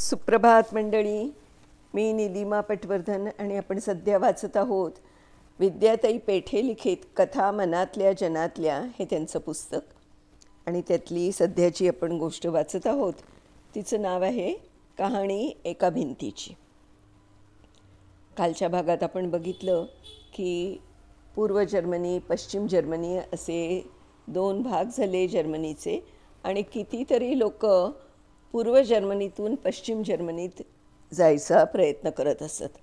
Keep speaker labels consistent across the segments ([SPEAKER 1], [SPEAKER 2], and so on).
[SPEAKER 1] सुप्रभात मंडळी. मी निलिमा पटवर्धन आणि आपण सध्या वाचत आहोत विद्याताई पेठे लिखित कथा मनातल्या जनातल्या हे त्यांचं पुस्तक. आणि त्यातली सध्याची आपण गोष्ट वाचत आहोत. तिचं नाव आहे कहाणी एका भिंतीची. कालच्या भागात आपण बघितलं की पूर्व जर्मनी पश्चिम जर्मनी असे दोन भाग झाले जर्मनीचे. आणि कितीतरी लोक पूर्व जर्मनीतून पश्चिम जर्मनीत जायचा प्रयत्न करत असत.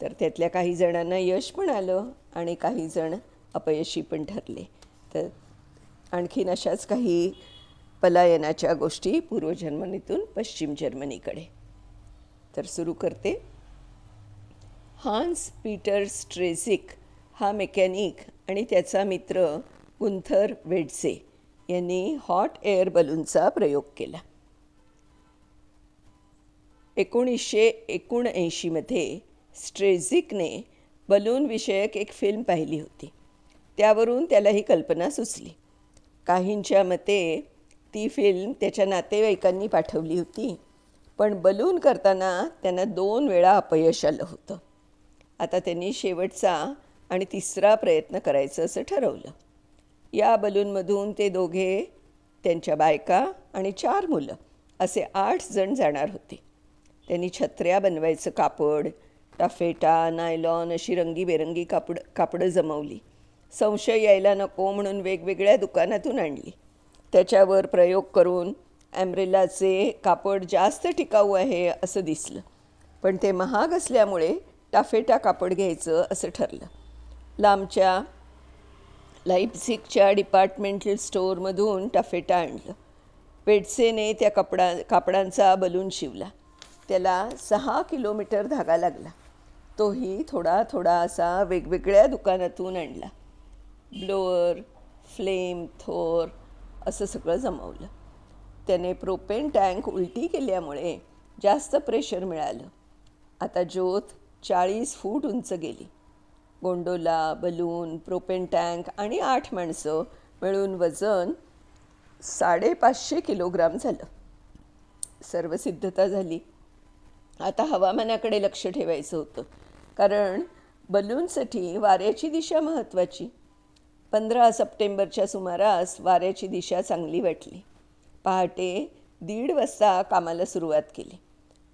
[SPEAKER 1] तर त्यातल्या काही जणांना यश पण आलं आणि काही जण अपयशी पण ठरले. तर आणखीन अशाच काही पलायनाच्या गोष्टी पूर्व जर्मनीतून पश्चिम जर्मनीकडे. तर सुरू करते. हान्स पीटर स्ट्रेझिक हा मेकॅनिक आणि त्याचा मित्र गुंथर वेडसे यांनी हॉट एअर बलूनचा प्रयोग केला. एकोणीसशे एकोणऐंशीमध्ये स्ट्रेझिकने बलूनविषयक एक फिल्म पाहिली होती. त्यावरून त्याला ही कल्पना सुचली. काहींच्या मते ती फिल्म त्याच्या नातेवाईकांनी पाठवली होती पण बलून करताना त्यांना दोन वेळा अपयश आलं होतं. आता त्यांनी शेवटचा आणि तिसरा प्रयत्न करायचं असं ठरवलं. या बलूनमधून ते दोघे त्यांच्या बायका आणि चार मुलं असे आठ जण जाणार होते. त्यांनी छत्र्या बनवायचं कापड टाफेटा नायलॉन अशी रंगीबेरंगी कापड कापडं जमवली. संशय यायला नको म्हणून वेगवेगळ्या दुकानातून आणली. त्याच्यावर प्रयोग करून ॲम्ब्रेलाचे कापड जास्त टिकाऊ आहे असं दिसलं. पण ते महाग असल्यामुळे टाफेटा कापड घ्यायचं असं ठरलं. लांबच्या लाईप्झिकच्या डिपार्टमेंटल स्टोअरमधून टाफेटा आणलं. पेटसेने त्या कपडा कापडांचा बलून शिवला. त्याला सहा किलोमीटर धागा लागला. तोही थोडा थोडा असा वेगवेगळ्या दुकानातून आणला. ब्लोअर फ्लेम थोर असं सगळं जमवलं. त्याने प्रोपेन टँक उलटी केल्यामुळे जास्त प्रेशर मिळालं. आता ज्योत चाळीस फूट उंच गेली. गोंडोला बलून प्रोपेन टँक आणि आठ माणसं मिळून वजन साडेपाचशे किलोग्राम झालं. सर्व सिद्धता झाली. आता हवामानाकडे लक्ष ठेवायचं होतं. कारण बलूनसाठी वाऱ्याची दिशा महत्त्वाची. पंधरा सप्टेंबरच्या सुमारास वाऱ्याची दिशा चांगली वाटली. पहाटे दीड वाजता कामाला सुरुवात केली.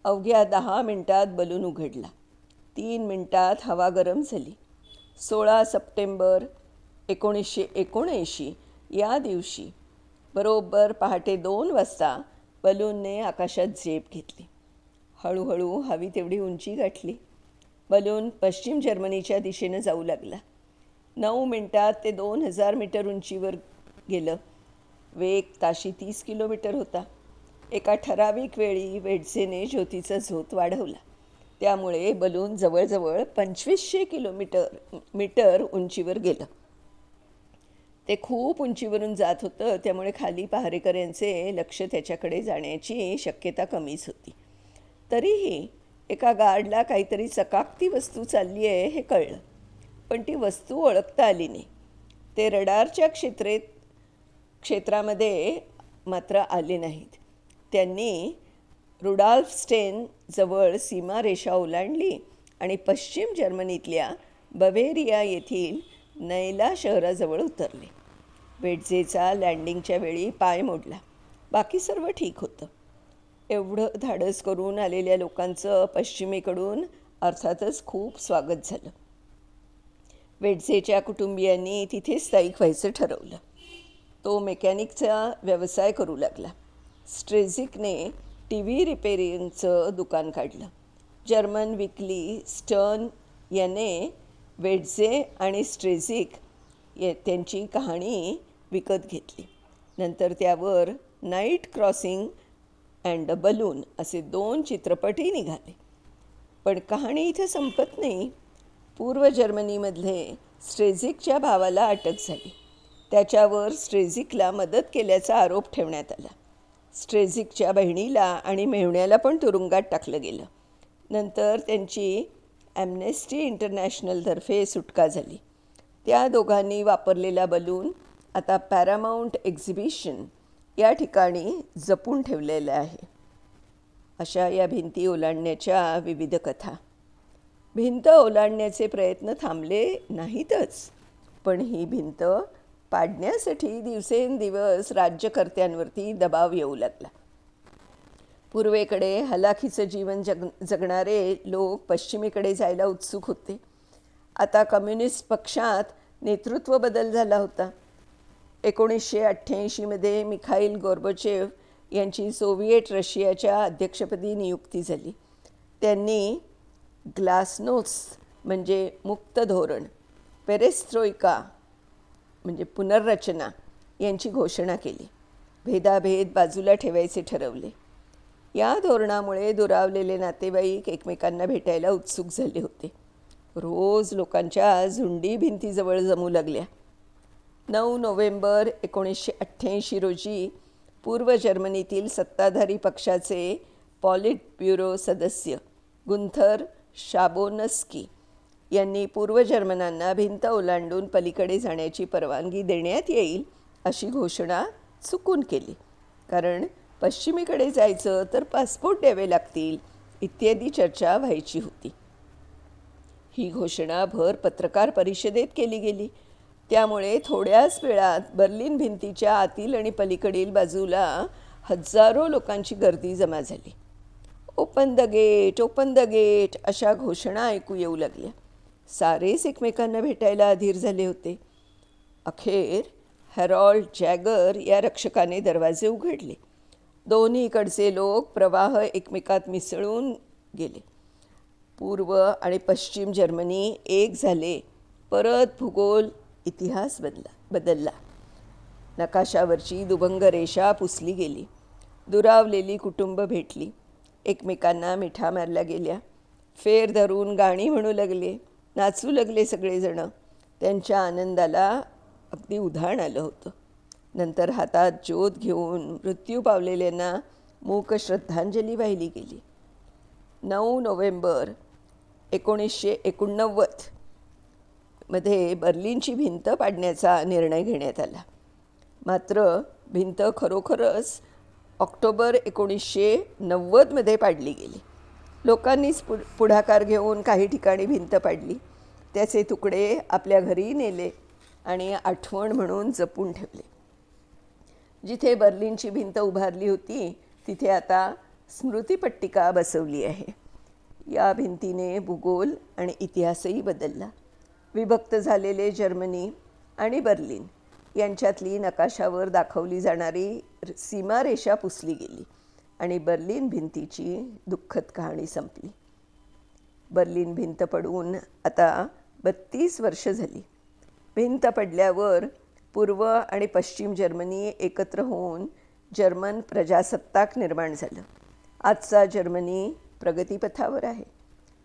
[SPEAKER 1] अवघ्या दहा मिनटात बलून उघडला. तीन मिनटात हवा गरम झाली. सोळा सप्टेंबर एकोणीसशे एकोणऐंशी या दिवशी बरोबर पहाटे दोन वाजता बलूनने आकाशात झेप घेतली. हळूहळू हवी तेवढी उंची गाठली. बलून पश्चिम जर्मनीच्या दिशेनं जाऊ लागला. नऊ मिनटात ते दोन हजार मीटर उंचीवर गेलं. वेग ताशी तीस किलोमीटर होता. एका ठराविक वेळी वेडसेने ज्योतीचा झोत वाढवला. त्यामुळे बलून जवळजवळ पंचवीसशे किलोमीटर मीटर उंचीवर गेलं. ते खूप उंचीवरून जात होतं त्यामुळे खाली पहारेकऱ्यांचे लक्ष त्याच्याकडे जाण्याची शक्यता कमीच होती. तरीही एका गार्डला काहीतरी चकाकती वस्तू चालली आहे हे कळलं. पण ती वस्तू ओळखता आली नाही. ते रडारच्या क्षेत्रेत क्षेत्रामध्ये मात्र आले नाहीत. त्यांनी रुडाल्फ स्टेन जवळ सीमारेषा ओलांडली आणि पश्चिम जर्मनीतल्या बवेरिया येथील नैला शहराजवळ उतरले. वेटजेचा लँडिंगच्या वेळी पाय मोडला. बाकी सर्व ठीक होतं. एवढं धाडस करून आलेल्या लोकांचं पश्चिमेकडून अर्थातच खूप स्वागत झालं. वेडसेच्या कुटुंबियांनी तिथे स्थायिक व्हायचं ठरवलं. तो मेकॅनिकचा व्यवसाय करू लागला. स्ट्रेझिकने टी व्ही रिपेरिंगचं दुकान काढलं. जर्मन विकली स्टर्न याने वेडझे आणि स्ट्रेझिक ये त्यांची कहाणी विकत घेतली. नंतर त्यावर night crossing and the balloon असे दोन चित्रपटही निघाले. पण कहाणी इथं संपत नाही. पूर्व जर्मनीमधले स्ट्रेझिकच्या भावाला अटक झाली. त्याच्यावर स्ट्रेझिकला मदत केल्याचा आरोप ठेवण्यात आला. स्ट्रेझिकच्या बहिणीला आणि मेहुण्याला पण तुरुंगात टाकलं गेलं. नंतर त्यांची ॲमनेस्टी इंटरनॅशनलतर्फे सुटका झाली. त्या दोघांनी वापरलेला बलून आता पॅरामाऊंट एक्झिबिशन या ठिकाणी जपून ठेवलेलं आहे. अशा या भिंती ओलांडण्याच्या विविध कथा. भिंत ओलांडण्याचे प्रयत्न थांबले नाहीतच पण ही भिंत पाडण्यासाठी दिवसेंदिवस राज्यकर्त्यांवरती दबाव येऊ लागला. पूर्वेकडे हलाखीचं जीवन जग जगणारे लोक पश्चिमेकडे जायला उत्सुक होते. आता कम्युनिस्ट पक्षात नेतृत्व बदल झाला होता. एकोणीसशे अठ्ठ्याऐंशीमध्ये मिखाईल गोर्बचेव यांची सोव्हिएट रशियाच्या अध्यक्षपदी नियुक्ती झाली. त्यांनी ग्लासनोस म्हणजे मुक्त धोरण पेरेस्ट्रोइका म्हणजे पुनर्रचना यांची घोषणा केली. भेदाभेद बाजूला ठेवायचे ठरवले. या धोरणामुळे दुरावलेले नातेवाईक एकमेकांना भेटायला उत्सुक झाले होते. रोज लोकांच्या झुंडी भिंतीजवळ जमू लागल्या. नऊ नोव्हेंबर एकोणीसशे अठ्ठ्याऐंशी रोजी पूर्व जर्मनीतील सत्ताधारी पक्षाचे पॉलिट ब्युरो सदस्य गुंथर शाबोनस्की यांनी पूर्व जर्मनांना भिंत ओलांडून पलीकडे जाण्याची परवानगी देण्यात येईल अशी घोषणा चुकून केली. कारण पश्चिमेकडे जायचं तर पासपोर्ट द्यावे लागतील इत्यादी चर्चा व्हायची होती. ही घोषणा भर पत्रकार परिषदेत केली गेली. त्यामुळे थोड्याच वेळात बर्लिन भिंतीच्या आतील आणि पलीकडील बाजूला हजारो लोकांची गर्दी जमा झाली. Open the gate open the gate अशा घोषणा ऐकू येऊ लागल्या. सारेच एकमेकांना भेटायला अधीर झाले होते. अखेर हॅरॉल्ड जॅगर या रक्षकाने दरवाजे उघडले. दोन्हीकडचे लोक प्रवाह एकमेकात मिसळून गेले. पूर्व आणि पश्चिम जर्मनी एक झाले. परत भूगोल इतिहास बदला बदलला. नकाशावरची दुभंग रेषा पुसली गेली. दुरावलेली कुटुंब भेटली. एकमेकांना मिठा मारल्या गेल्या. फेर धरून गाणी म्हणू लागले. नाचू लागले सगळेजणं. त्यांच्या आनंदाला अगदी उधाण आलं होतं. नंतर हातात ज्योत घेऊन मृत्यू पावलेल्यांना मूक श्रद्धांजली वाहिली गेली. नऊ नोव्हेंबर एकोणीसशे एकोणनव्वद मध्ये बर्लिनची भिंत पाडण्याचा निर्णय घेण्यात आला. मात्र भिंत खरोखरच ऑक्टोबर एकोणीसशे नव्वदमध्ये पाडली गेली. लोकांनीच पु पुढाकार घेऊन काही ठिकाणी भिंत पाडली. त्याचे तुकडे आपल्या घरी नेले आणि आठवण म्हणून जपून ठेवले. जिथे बर्लिनची भिंत उभारली होती तिथे आता स्मृतिपट्टिका बसवली आहे. या भिंतीने भूगोल आणि इतिहासही बदलला. विभक्त झालेले जर्मनी आणि बर्लिन यांच्यातली नकाशावर दाखवली जाणारी सीमारेषा पुसली गेली आणि बर्लिन भिंतीची दुःखद कहाणी संपली. बर्लिन भिंत पडून आता बत्तीस वर्ष झाली. भिंत पडल्यावर पूर्व आणि पश्चिम जर्मनी एकत्र होऊन जर्मन प्रजासत्ताक निर्माण झालं. आजचा जर्मनी प्रगतीपथावर आहे.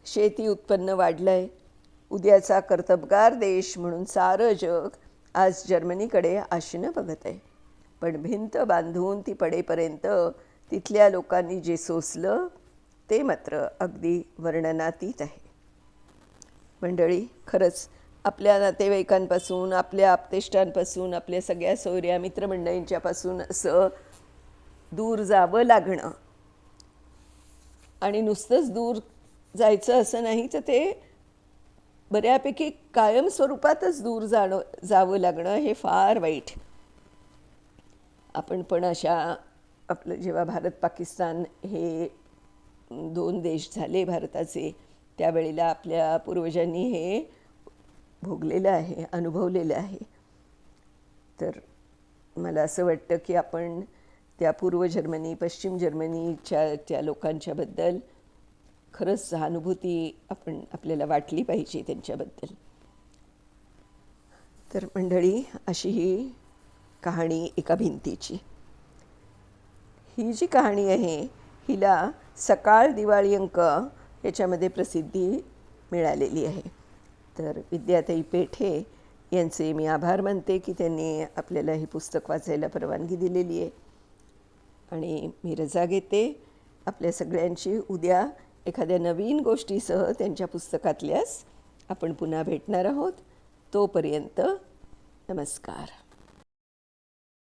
[SPEAKER 1] शेती उत्पन्न वाढलं आहे उद्याचा कर्तबगार देश म्हणून सारं जग आज जर्मनीकडे आशेनं बघत आहे पण भिंत बांधून ती पडेपर्यंत तिथल्या लोकांनी जे सोसलं ते मात्र अगदी वर्णनातीत आहे. मंडळी खरंच आपल्या नातेवाईकांपासून आपल्या आपतेष्टांपासून आपल्या सगळ्या सोयऱ्या मित्रमंडळींच्यापासून असं दूर जावं लागणं आणि नुसतंच दूर जायचं असं नाही तर ते बऱ्यापैकी कायम स्वरूपातच दूर जाणं जावं लागणं हे फार वाईट. आपण पण अशा आपलं जेव्हा भारत पाकिस्तान हे दोन देश झाले भारताचे त्यावेळेला आपल्या पूर्वजांनी हे भोगलेलं आहे अनुभवलेलं आहे. तर मला असं वाटतं की आपण त्या पूर्व जर्मनी पश्चिम जर्मनीच्या त्या लोकांच्याबद्दल खरंच सहानुभूती आपण आपल्याला वाटली पाहिजे त्यांच्याबद्दल. तर मंडळी अशी ही कहाणी एका भिंतीची. ही जी कहाणी आहे हिला सकाळ दिवाळी अंक याच्यामध्ये प्रसिद्धी मिळालेली आहे. तर विद्याताई पेठे यांचे मी आभार मानते की त्यांनी आपल्याला हे पुस्तक वाचायला परवानगी दिलेली आहे. आणि मी रजा घेते. आपल्या सगळ्यांची उद्या एखाद्या नवीन गोष्टीसह त्यांच्या पुस्तकातल्यास आपण पुन्हा भेटणार आहोत. तोपर्यंत नमस्कार.